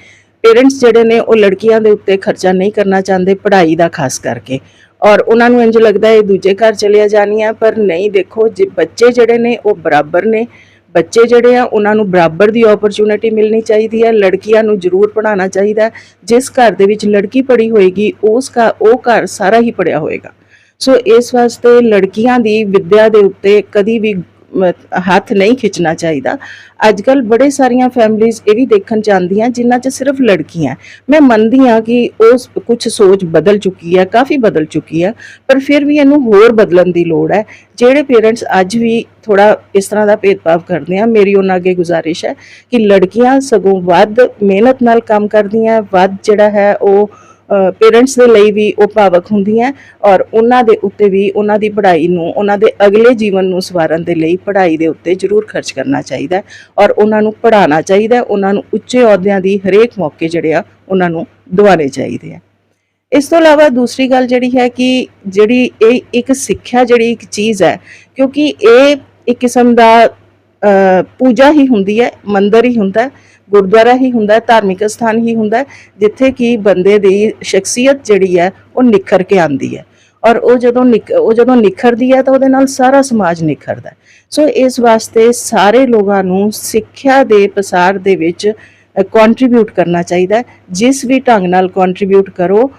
ਪੇਰੈਂਟਸ ਜਿਹੜੇ ਨੇ ਉਹ ਲੜਕੀਆਂ ਦੇ ਉੱਤੇ ਖਰਚਾ ਨਹੀਂ ਕਰਨਾ ਚਾਹੁੰਦੇ ਪੜ੍ਹਾਈ ਦਾ ਖਾਸ ਕਰਕੇ। ਔਰ ਉਹਨਾਂ ਨੂੰ ਇੰਜ ਲੱਗਦਾ ਹੈ ਦੂਜੇ ਘਰ ਚਲੇ ਜਾਣੀਆਂ, ਪਰ ਨਹੀਂ ਦੇਖੋ, ਜੇ ਬੱਚੇ ਜਿਹੜੇ ਨੇ ਉਹ ਬਰਾਬਰ ਨੇ। ਬੱਚੇ ਜਿਹੜੇ ਆ, ਉਹਨਾਂ ਨੂੰ ਬਰਾਬਰ ਦੀ ਓਪਰਚ्युनिटी ਮਿਲਣੀ ਚਾਹੀਦੀ ਹੈ। ਲੜਕੀਆਂ ਨੂੰ ਜ਼ਰੂਰ ਪੜਾਉਣਾ ਚਾਹੀਦਾ ਜਿਸ ਘਰ ਦੇ ਵਿੱਚ ਲੜਕੀ ਪੜ੍ਹੀ ਹੋਏਗੀ, ਉਸ ਦਾ ਉਹ ਘਰ ਸਾਰਾ ਹੀ ਪੜਿਆ ਹੋਏਗਾ। ਸੋ ਇਸ ਵਾਸਤੇ ਲੜਕੀਆਂ ਦੀ ਵਿੱਦਿਆ ਦੇ ਉੱਤੇ ਕਦੀ ਵੀ ਹੱਥ ਨਹੀਂ ਖਿੱਚਣਾ ਚਾਹੀਦਾ। ਅੱਜ ਕੱਲ ਬੜੇ ਸਾਰੀਆਂ ਫੈਮਲੀਆਂ ਇਹ ਵੀ ਦੇਖਣ 'ਚ ਚਾਹੁੰਦੀਆਂ ਜਿਨ੍ਹਾਂ 'ਚ ਸਿਰਫ ਲੜਕੀਆਂ ਮੈਂ ਮੰਨਦੀ ਹਾਂ ਕਿ ਉਸ ਕੁਝ ਸੋਚ ਬਦਲ ਚੁੱਕੀ ਹੈ, ਕਾਫੀ ਬਦਲ ਚੁੱਕੀ ਹੈ, ਪਰ ਫਿਰ ਵੀ ਇਹਨੂੰ ਹੋਰ ਬਦਲਣ ਦੀ ਲੋੜ ਹੈ। ਜਿਹੜੇ ਪੇਰੈਂਟਸ ਅੱਜ ਵੀ ਥੋੜਾ ਇਸ ਤਰ੍ਹਾਂ ਦਾ ਭੇਦਭਾਵ ਕਰਦੇ ਆ, ਮੇਰੀ ਉਹਨਾਂ ਅੱਗੇ ਗੁਜ਼ਾਰਿਸ਼ ਹੈ ਕਿ ਲੜਕੀਆਂ ਸਗੋਂ ਵੱਧ ਮਿਹਨਤ ਨਾਲ ਕੰਮ ਕਰਦੀਆਂ, ਵੱਧ ਜਿਹੜਾ ਹੈ ਉਹ ਪੇਰੈਂਟਸ ਦੇ ਲਈ ਵੀ ਉਹ ਭਾਵਕ ਹੁੰਦੀਆਂ ਔਰ ਉਹਨਾਂ ਦੇ ਉੱਤੇ ਵੀ ਉਹਨਾਂ ਦੀ ਪੜ੍ਹਾਈ ਨੂੰ, ਉਹਨਾਂ ਦੇ ਅਗਲੇ ਜੀਵਨ ਨੂੰ ਸਵਾਰਨ ਦੇ ਲਈ ਪੜ੍ਹਾਈ ਦੇ ਉੱਤੇ ਜ਼ਰੂਰ ਖਰਚ ਕਰਨਾ ਚਾਹੀਦਾ ਔਰ ਉਹਨਾਂ ਨੂੰ ਪੜ੍ਹਾਉਣਾ ਚਾਹੀਦਾ, ਉਹਨਾਂ ਨੂੰ ਉੱਚੇ ਅਹੁਦਿਆਂ ਦੀ ਹਰੇਕ ਮੌਕੇ ਜਿਹੜੇ ਆ, ਉਹਨਾਂ ਨੂੰ ਦਿਵਾਉਣੇ ਚਾਹੀਦੇ ਆ। ਇਸ ਤੋਂ ਇਲਾਵਾ ਦੂਸਰੀ ਗੱਲ ਜਿਹੜੀ ਹੈ ਕਿ ਜਿਹੜੀ ਇਹ ਇੱਕ ਸਿੱਖਿਆ ਜਿਹੜੀ ਇੱਕ ਚੀਜ਼ ਹੈ, ਕਿਉਂਕਿ ਇਹ ਇੱਕ ਕਿਸਮ ਦਾ ਪੂਜਾ ਹੀ ਹੁੰਦੀ ਹੈ, ਮੰਦਰ ਹੀ ਹੁੰਦਾ ਗੁਰਦੁਆਰਾ ਹੀ ਹੁੰਦਾ ਧਾਰਮਿਕ ਸਥਾਨ ਹੀ ਹੁੰਦਾ ਜਿੱਥੇ ਕਿ ਬੰਦੇ ਦੀ ਸ਼ਖਸੀਅਤ ਜਿਹੜੀ ਹੈ, ਉਹ ਨਿਖਰ ਕੇ ਆਉਂਦੀ ਹੈ। ਔਰ ਉਹ ਜਦੋਂ ਨਿਖ- ਉਹ ਜਦੋਂ ਨਿਖਰਦੀ ਹੈ, ਤਾਂ ਉਹਦੇ ਨਾਲ ਸਾਰਾ ਸਮਾਜ ਨਿਖਰਦਾ ਸੋ ਇਸ ਵਾਸਤੇ ਸਾਰੇ ਲੋਕਾਂ ਨੂੰ ਸਿੱਖਿਆ ਦੇ ਪਸਾਰ ਦੇ ਵਿੱਚ ਕੰਟਰੀਬਿਊਟ ਕਰਨਾ ਚਾਹੀਦਾ ਜਿਸ ਵੀ ਢੰਗ ਨਾਲ ਕੰਟਰੀਬਿਊਟ ਕਰੋ,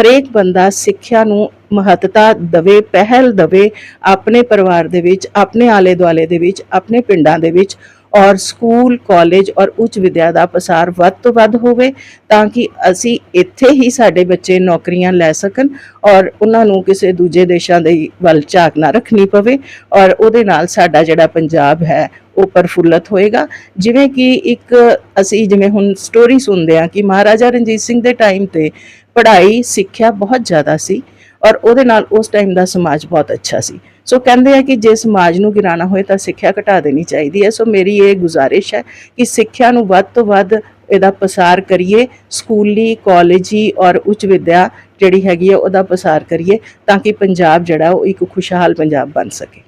ਹਰੇਕ ਬੰਦਾ ਸਿੱਖਿਆ ਨੂੰ ਮਹੱਤਤਾ ਦਵੇ, ਪਹਿਲ ਦਵੇ, ਆਪਣੇ ਪਰਿਵਾਰ ਦੇ ਵਿੱਚ, ਆਪਣੇ ਆਲੇ ਦੁਆਲੇ ਦੇ ਵਿੱਚ, ਆਪਣੇ ਪਿੰਡਾਂ ਦੇ ਵਿੱਚ। ਔਰ ਸਕੂਲ, ਕਾਲਜ ਔਰ ਉੱਚ ਵਿਦਿਆ ਦਾ ਪਸਾਰ ਵੱਧ ਤੋਂ ਵੱਧ ਹੋਵੇ ਤਾਂ ਕਿ ਅਸੀਂ ਇੱਥੇ ਹੀ ਸਾਡੇ ਬੱਚੇ ਨੌਕਰੀਆਂ ਲੈ ਸਕਣ ਔਰ ਉਹਨਾਂ ਨੂੰ ਕਿਸੇ ਦੂਜੇ ਦੇਸ਼ਾਂ ਦੇ ਵੱਲ ਝਾਕ ਨਾ ਰੱਖਣੀ ਪਵੇ ਔਰ ਉਹਦੇ ਨਾਲ ਸਾਡਾ ਜਿਹੜਾ ਪੰਜਾਬ ਹੈ ਉਹ ਪ੍ਰਫੁੱਲਤ ਹੋਏਗਾ। ਜਿਵੇਂ ਕਿ ਇੱਕ ਅਸੀਂ ਜਿਵੇਂ ਹੁਣ ਸਟੋਰੀ ਸੁਣਦੇ ਹਾਂ ਕਿ ਮਹਾਰਾਜਾ ਰਣਜੀਤ ਸਿੰਘ ਦੇ ਟਾਈਮ ਤੇ ਪੜ੍ਹਾਈ, ਸਿੱਖਿਆ ਬਹੁਤ ਜ਼ਿਆਦਾ ਸੀ। ਔਰ ਉਹਦੇ ਨਾਲ ਉਸ ਟਾਈਮ ਦਾ ਸਮਾਜ ਬਹੁਤ ਅੱਛਾ ਸੀ। ਸੋ ਕਹਿੰਦੇ ਆ ਕਿ ਜੇ ਸਮਾਜ ਨੂੰ ਗਿਰਾਣਾ ਹੋਏ ਤਾਂ ਸਿੱਖਿਆ ਘਟਾ ਦੇਣੀ ਚਾਹੀਦੀ ਹੈ। ਸੋ ਮੇਰੀ ਇਹ ਗੁਜ਼ਾਰਿਸ਼ ਹੈ ਕਿ ਸਿੱਖਿਆ ਨੂੰ ਵੱਧ ਤੋਂ ਵੱਧ ਇਹਦਾ ਪਸਾਰ ਕਰੀਏ ਸਕੂਲੀ ਕਾਲਜੀ ਔਰ ਉੱਚ ਵਿਦਿਆ ਜਿਹੜੀ ਹੈਗੀ ਹੈ ਉਹਦਾ ਪਸਾਰ ਕਰੀਏ ਤਾਂ ਕਿ ਪੰਜਾਬ ਜਿਹੜਾ ਉਹ ਇੱਕ ਖੁਸ਼ਹਾਲ ਪੰਜਾਬ ਬਣ ਸਕੇ।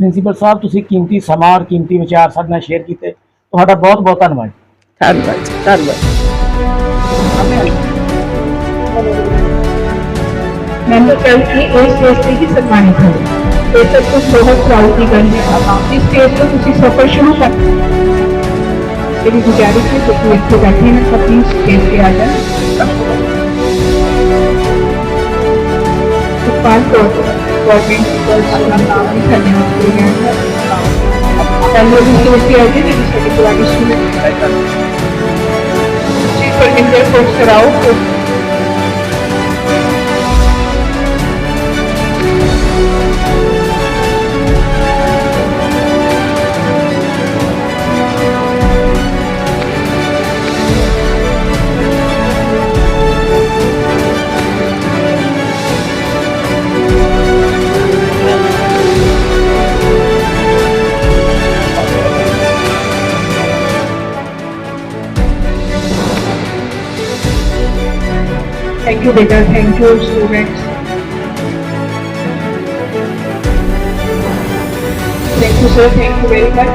ਪ੍ਰਿੰਸੀਪਲ ਸਾਹਿਬ ਤੁਸੀਂ ਕੀਮਤੀ ਸਮਾਂ ਔਰ ਕੀਮਤੀ ਵਿਚਾਰ ਸਾਡੇ ਨਾਲ ਸ਼ੇਅਰ ਕੀਤੇ। ਤੁਹਾਡਾ ਬਹੁਤ ਬਹੁਤ ਧੰਨਵਾਦ ਧੰਨਵਾਦ ਧੰਨਵਾਦ। मैंने कल की एक स्टेज से ही सम्मानित हूँ। સબ को बहुत પ્રાઉડથી કરીને आप इस स्टेज पर किसी सफ़र शुरू कर मेरी गुजारिश है कि कोई इसको बैठे ना सब प्लीज़ स्टेज पे आ जाए भोपाल को गवर्नमेंट टीचर्स अपना काम भी हैं। पहले भी सोचते आते थे दूसरे की पुरानी स्कूल परमिंदर कोर्स कराओ bigger. Thank you, students. Thank you, sir. Thank you very much.